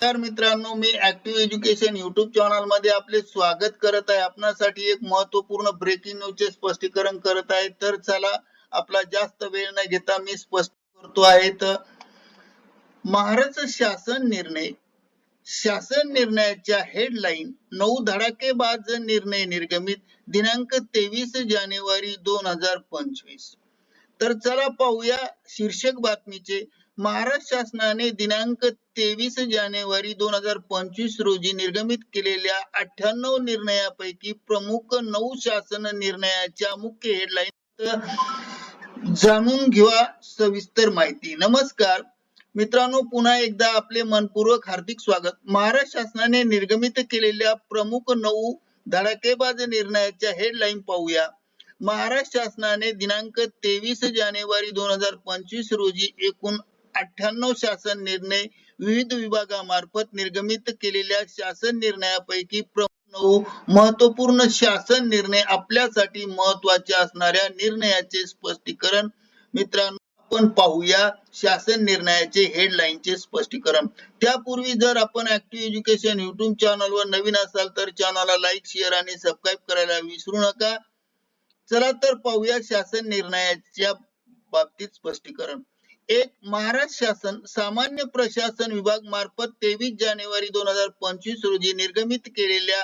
तर मित्रांनो मी ऍक्टिव्ह एज्युकेशन युट्यूब चॅनलमध्ये आपले स्वागत करत आहे. आपणासाठी एक महत्त्वपूर्ण ब्रेकिंग न्यूजचे स्पष्टीकरण करत आहे. तर चला आपला जास्त वेळ न घेता मी स्पष्ट करतो आहे. तर महाराष्ट्र शासन निर्णय शासन निर्णयाच्या हेडलाईन नऊ धडाकेबाज निर्णय निर्गमित दिनांक तेवीस जानेवारी दोन हजार पंचवीस. तर चला पाहूया शीर्षक बातमीचे. महाराष्ट्र शासनाने दिनांक तेवीस जानेवारी दोन हजार पंचवीस रोजी निर्गमित केलेल्या अठ्ठ्याण्णव निर्णयापैकी प्रमुख नऊ शासन निर्णयाच्या मुख्य हेडलाईन जाणून घेऊया सविस्तर माहिती. नमस्कार. मित्रांनो पुन्हा एकदा आपले मनपूर्वक हार्दिक स्वागत. महाराष्ट्र शासनाने निर्गमित केलेल्या प्रमुख नऊ धडाकेबाज निर्णयाच्या हेडलाईन पाहूया. महाराष्ट्र शासनाने दिनांक तेवीस जानेवारी दोन हजार पंचवीस रोजी एकूण अठ्ठ्याण्णव शासन निर्णय विविध विभागामार्फत निर्गमित केलेल्या शासन निर्णयापैकी नऊ महत्त्वपूर्ण शासन निर्णय आपल्यासाठी महत्त्वाचे असणाऱ्या निर्णयाचे स्पष्टीकरण. मित्रांनो आपण पाहूया शासन निर्णयाचे हेडलाईनचे स्पष्टीकरण. त्यापूर्वी जर आपण ऍक्टिव्ह एज्युकेशन युट्यूब चॅनल वर नवीन असाल तर चॅनलला लाईक शेअर आणि सबस्क्राईब करायला विसरू नका. चला तर पाहूया शासन निर्णयाच्या बाबतीत स्पष्टीकरण. एक महाराष्ट्र शासन सामान्य प्रशासन विभाग मार्फत तेवीस जानेवारी दोन हजार पंचवीस रोजी निर्गमित केलेल्या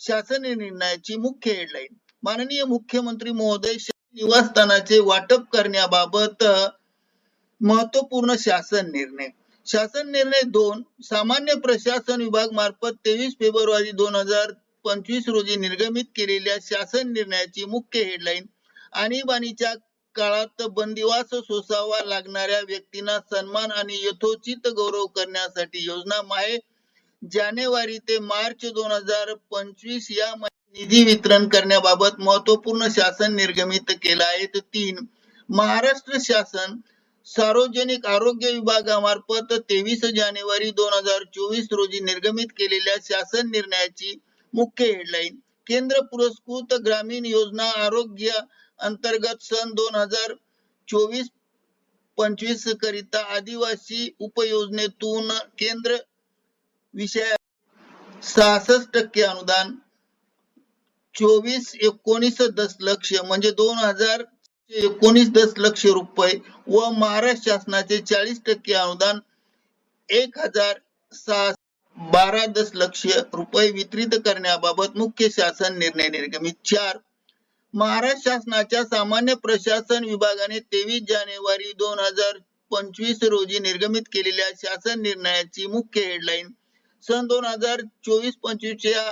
शासन निर्णयाची मुख्य हेडलाईन माननीय मुख्यमंत्री महोदय निवासस्थानाचे वाटप करण्याबाबत महत्त्वपूर्ण शासन निर्णय. शासन निर्णय दोन सामान्य प्रशासन विभाग मार्फत तेवीस फेब्रुवारी दोन हजार पंचवीस रोजी निर्गमित केलेल्या शासन निर्णयाची मुख्य हेडलाईन आणीबाणीच्या काळात बंदिवास सोसावा लागणाऱ्या व्यक्तींना सन्मान आणि यथोचित गौरव करण्यासाठी योजना माहे जानेवारी ते मार्च दोन हजार पंचवीस या निधी वितरण करण्याबाबत महत्त्वपूर्ण शासन निर्गमित केला आहे. तर तीन महाराष्ट्र शासन सार्वजनिक आरोग्य विभागामार्फत तेवीस जानेवारी दोन हजार चोवीस रोजी निर्गमित केलेल्या शासन निर्णयाची मुख्य हेडलाईन केंद्र पुरस्कृत ग्रामीण योजना आरोग्य अंतर्गत सन दोन हजार चोवीस पंचवीस करिता आदिवासी उपयोजनेतून केंद्र विषय सहासष्ट टक्के अनुदान चोवीस एकोणीस दशलक्ष म्हणजे दोन हजार एकोणीस दशलक्ष रुपये व महाराष्ट्र शासनाचे चाळीस टक्के अनुदान एक हजार सहा बारा दशलक्ष रुपये वितरित करण्याबाबत मुख्य शासन निर्णय निर्गमित. चार महाराष्ट्र शासनाच्या सामान्य प्रशासन विभागाने तेवीस जानेवारी दोन हजार पंचवीस रोजी निर्गमित केलेल्या शासन निर्णयाची मुख्य हेडलाईन सन दोन हजार चोवीस पंचवीसच्या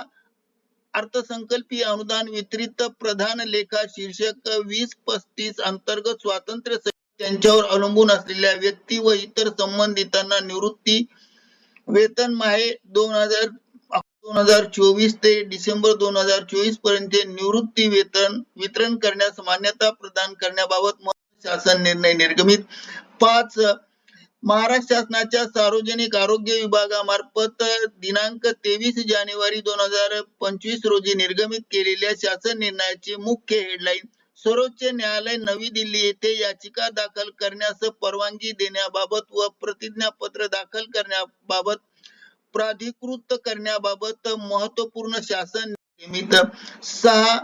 अर्थसंकल्पीय अनुदान वितरित प्रधान लेखा शीर्षक वीस पस्तीस अंतर्गत स्वातंत्र्य त्यांच्यावर अवलंबून असलेल्या व्यक्ती व इतर संबंधितांना निवृत्ती वेतन माहे दोन हजार दोन हजार चोवीस ते डिसेंबर दोन हजार चोवीसपर्यंत निवृत्ती वेतन वितरण करण्यास मान्यता प्रदान करण्याबाबत शासन निर्णय निर्गमित. पाच महाराष्ट्र शासनाच्या सार्वजनिक आरोग्य विभागामार्फत दिनांक तेवीस जानेवारी दोन हजार पंचवीस रोजी निर्गमित केलेल्या शासन निर्णयाची मुख्य हेडलाईन सर्वोच्च न्यायालय नवी दिल्ली येथे याचिका दाखल करण्यास परवानगी देण्याबाबत व प्रतिज्ञापत्र दाखल करण्याबाबत प्राधिकृत करण्याबाबत महत्त्वपूर्ण शासन निमित्त सहा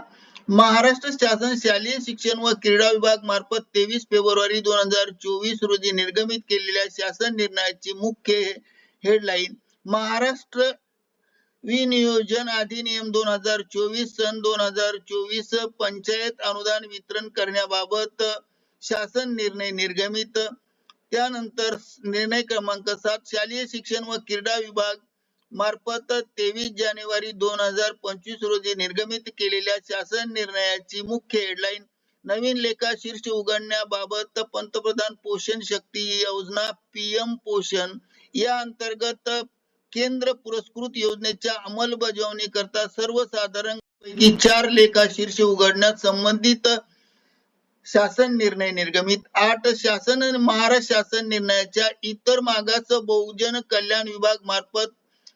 महाराष्ट्र शासन शालेय शिक्षण व क्रीडा विभाग मार्फत तेवीस फेब्रुवारी दोन हजार चोवीस रोजी निर्गमित केलेल्या शासन निर्णयाची मुख्य हेडलाईन महाराष्ट्र विनियोजन अधिनियम दोन हजार चोवीस सन दोन हजार चोवीस पंचायत अनुदान वितरण करण्याबाबत शासन निर्णय निर्गमित त्यानंतर निर्णय क्रमांक सात शालेय शिक्षण व क्रीडा विभाग मार्फत तेवीस जानेवारी दोन हजार पंचवीस रोजी निर्गमित केलेल्या शासन निर्णयाची मुख्य हेडलाईन नवीन लेखा शीर्ष उघडण्याबाबत पंतप्रधान पोषण शक्ती योजना पीएम पोषण या अंतर्गत केंद्र पुरस्कृत योजनेच्या अंमलबजावणी करता सर्वसाधारण पैकी चार लेखा शीर्ष उघडण्यास संबंधित शासन निर्णय निर्गमित. आठ शासन महाराष्ट्र शासन निर्णयाच्या इतर मागास बहुजन कल्याण विभाग मार्फत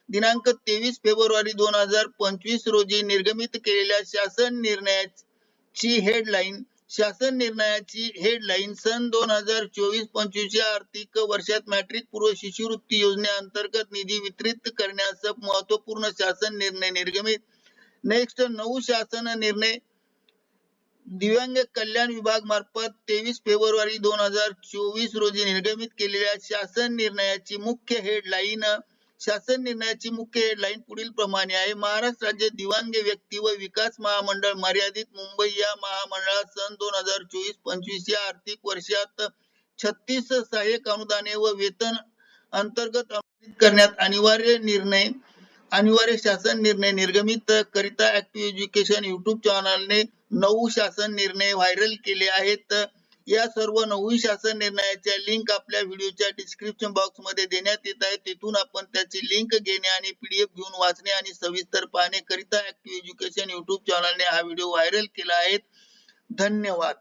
दिनांक तेवीस फेब्रुवारी दोन हजार पंचवीस रोजी निर्गमित केलेल्या शासन निर्णयाची हेडलाईन शासन निर्णयाची हेडलाईन सन दोन हजार चोवीस पंचवीस या आर्थिक वर्षात मॅट्रिक पूर्व शिष्यवृत्ती योजनेअंतर्गत निधी वितरित करण्यास महत्त्वपूर्ण शासन निर्णय निर्गमित. नेक्स्ट नऊ शासन निर्णय दिव्यांग कल्याण विभाग मार्फत तेवीस फेब्रुवारी दोन हजार चोवीस रोजी निर्गमित केलेल्या शासन निर्णयाची मुख्य हेडलाईन शासन निर्णयाची मुख्य हेडलाईन पुढील प्रमाणे आहे. महाराष्ट्र राज्य दिव्यांग व्यक्ती व विकास महामंडळ मर्यादित मुंबई या महामंडळात सन दोन हजार चोवीस पंचवीस या आर्थिक वर्षात छत्तीस सहाय्यक अनुदाने व वेतन अंतर्गत करण्यात अनिवार्य निर्णय अनिवार्य शासन निर्णय निर्गमित करिता ऍक्टिव्ह एज्युकेशन युट्यूब चॅनलने नऊ शासन निर्णय व्हायरल केले आहेत. या सर्व नऊ शासन निर्णयाच्या लिंक आपल्या व्हिडिओच्या डिस्क्रिप्शन बॉक्समध्ये देण्यात येत आहे तिथून आपण त्याची लिंक घेणे आणि पीडीएफ घेऊन वाचणे आणि सविस्तर पाहणे करिता ऍक्टिव्ह एज्युकेशन युट्यूब चॅनलने हा व्हिडिओ व्हायरल केला आहे. धन्यवाद.